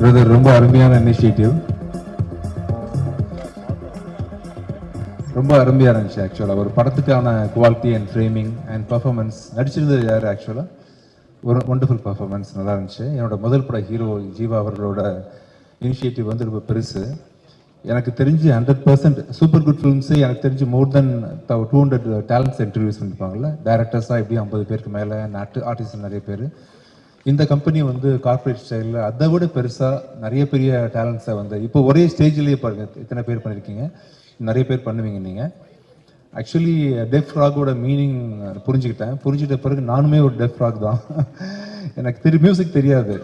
Brother ரொம்ப அருமையான initiative ரொம்ப அருமையாக இருந்துச்சு ஆக்சுவலாக ஒரு படத்துக்கான quality and framing and performance நடிச்சிருந்தது யார் ஆக்சுவலாக ஒரு ஒண்டர்ஃபுல் பர்ஃபார்மன்ஸ் நல்லா இருந்துச்சு. என்னோட முதல் பட ஹீரோ ஜீவா அவர்களோட இனிஷியேட்டிவ் வந்து ரொம்ப பெருசு. எனக்கு தெரிஞ்சு hundred percent super good films எனக்கு தெரிஞ்சு more then two hundred talents interviews பண்ணிருப்பாங்கல்ல. டேரக்டர்ஸாக எப்படியும் ஐம்பது பேருக்கு மேலே நட்டு ஆர்டிஸ்ட் நிறைய பேர். இந்த கம்பெனி வந்து கார்ப்பரேட் ஸ்டைலில் அதை விட பெருசாக நிறைய பெரிய டேலண்ட்ஸை வந்து இப்போ ஒரே ஸ்டேஜ்லேயே பாருங்க இத்தனை பேர் பண்ணியிருக்கீங்க நிறைய பேர் பண்ணுவீங்க நீங்கள் ஆக்சுவலி டெஃப் ராகோட மீனிங் புரிஞ்சுக்கிட்டேன். புரிஞ்சுக்கிட்ட பிறகு நானுமே ஒரு டெஃப் ராக் தான். எனக்கு திரு மியூசிக் தெரியாது.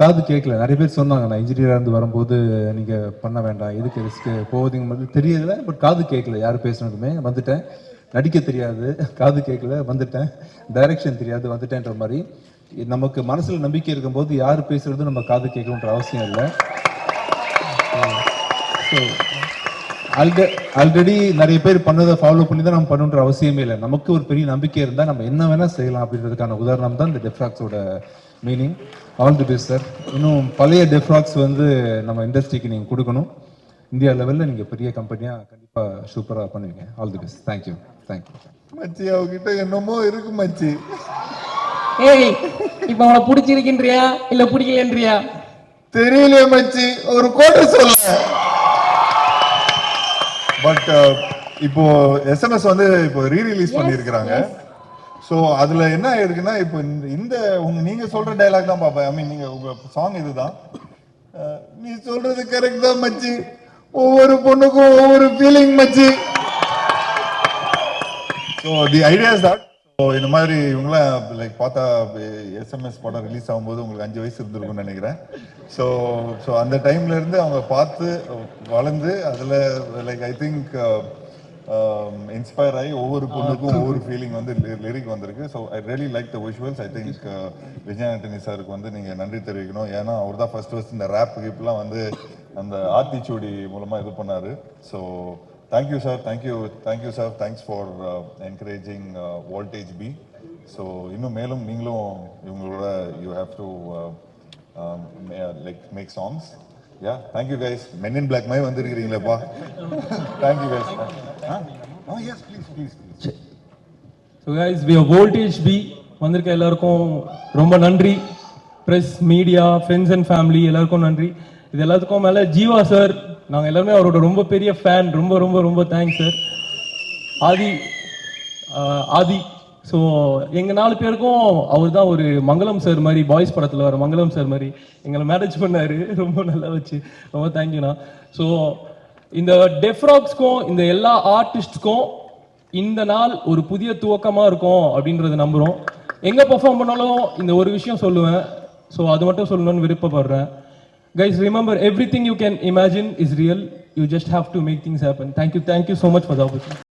காது கேட்கல. நிறைய பேர் சொன்னாங்க நான் இன்ஜினியராக இருந்து வரும்போது நீங்கள் பண்ண வேண்டாம். எதுக்கு ரிஸ்க்கு போகுதுங்க தெரியல பட் காது கேட்கல. யார் பேசுனதுமே வந்துட்டேன். நடிக்க தெரியாது. காது கேட்கல வந்துட்டேன். டைரக்ஷன் தெரியாது வந்துட்டேன்ற மாதிரி. நமக்கு மனசில் நம்பிக்கை இருக்கும்போது யார் பேசுகிறது நம்ம காது கேட்கணுன்ற அவசியம் இல்லை. ஸோ ஆல்ரெடி நிறைய பேர் பண்ணதை ஃபாலோ பண்ணி தான் நம்ம பண்ணுன்ற அவசியமே இல்லை. நமக்கு ஒரு பெரிய நம்பிக்கை இருந்தால் நம்ம என்ன வேணால் செய்யலாம் அப்படின்றதுக்கான உதாரணம் தான் இந்த டெஃப்ராக்ஸோட meaning all the best sir இன்னும் பழைய டெஃப்ராக்ஸ் வந்து நம்ம இண்டஸ்ட்ரிக்கு நீங்கள் கொடுக்கணும். இந்தியா லெவலில் நீங்கள் பெரிய கம்பெனியாக கண்டிப்பாக சூப்பராக பண்ணுவீங்க. All the best thank you thank you மச்சி அவகிட்ட என்னமோ இருக்கு மச்சி. ஏய் இப்ப அவனை பிடிச்சிருக்கின்றியா? இல்ல பிடிக்கலன்றியா தெரியலையே மச்சி ஒரு கோட்டை சொல்ல. பட் இப்போ எஸ்எம்எஸ் வந்து இப்போ ரீ ரிலீஸ் பண்ணியிருக்கிறாங்க. ஸோ அதுல என்ன ஆயிருக்குன்னா இப்போ இந்த- உங்க நீங்க சொல்ற டைலாக் தான் பாப்பேன். ஐ மீன் நீங்க உங்க சாங் இதுதான். அஹ், நீ சொல்றது கரெக்ட் தான் மச்சி. ஒவ்வொரு பொண்ணுக்கும் ஒவ்வொரு ஃபீலிங் மச்சி. So the idea is that so இந்த மாதிரி இவங்களாம் லைக் பார்த்தா எஸ்எம்எஸ் படம் ரிலீஸ் ஆகும்போது உங்களுக்கு அஞ்சு வயசு இருந்திருக்கும்னு நினைக்கிறேன். ஸோ ஸோ அந்த டைம்ல இருந்து அவங்க பார்த்து வளர்ந்து அதில் லைக் ஐ திங்க் இன்ஸ்பயர் ஆகி ஒவ்வொரு பொண்ணுக்கும் ஒவ்வொரு ஃபீலிங் வந்து லிரிக் வந்திருக்கு. So I really like the visuals I think Vijay Antony சாருக்கு வந்து நீங்கள் நன்றி தெரிவிக்கணும். ஏன்னா அவர் தான் ஃபர்ஸ்ட் ஃபர்ஸ்ட் இந்த ரேப் கிப்லாம் வந்து அந்த ஆத்திச்சூடி மூலமாக இது பண்ணாரு. So Thank you, sir. Thank you. Thank you, sir. Thanks for uh, encouraging uh, Voltage B. So இன்னும் மேலும் நீங்களும் இவங்களோட you have to like make songs yeah thank you guys men in black மாதிரி வந்திருக்கிறீங்களேப்பா. Thank you guys ah yes please please so guys we voltage B வந்திருக்க எல்லாருக்கும் ரொம்ப நன்றி. Press media friends and family எல்லாருக்கும் நன்றி. இது எல்லாத்துக்கும் மேலே ஜீவா சார் நாங்கள் எல்லாருமே அவரோட ரொம்ப பெரிய ஃபேன் ரொம்ப ரொம்ப ரொம்ப thanks sir. Aadhi Aadhi. So எங்கள் நாலு பேருக்கும் அவர் தான் ஒரு மங்களம் சார் மாதிரி பாய்ஸ் படத்தில் வர மங்களம் சார் மாதிரி எங்களை மேரேஜ் பண்ணாரு. ரொம்ப நல்லா வச்சு. ரொம்ப தேங்க்யூண்ணா ஸோ இந்த டெஃப்ராக்ஸ்க்கும் இந்த எல்லா ஆர்டிஸ்ட்க்கும் இந்த நாள் ஒரு புதிய துவக்கமாக இருக்கும் அப்படின்றத நம்புகிறோம் எங்கே பெர்ஃபார்ம் பண்ணாலும் இந்த ஒரு விஷயம் சொல்லுவேன். ஸோ அது மட்டும் சொல்லணும்னு விருப்பப்படுறேன். Guys, remember everything you can imagine is real. You just have to make things happen. Thank you. Thank you so much for the opportunity.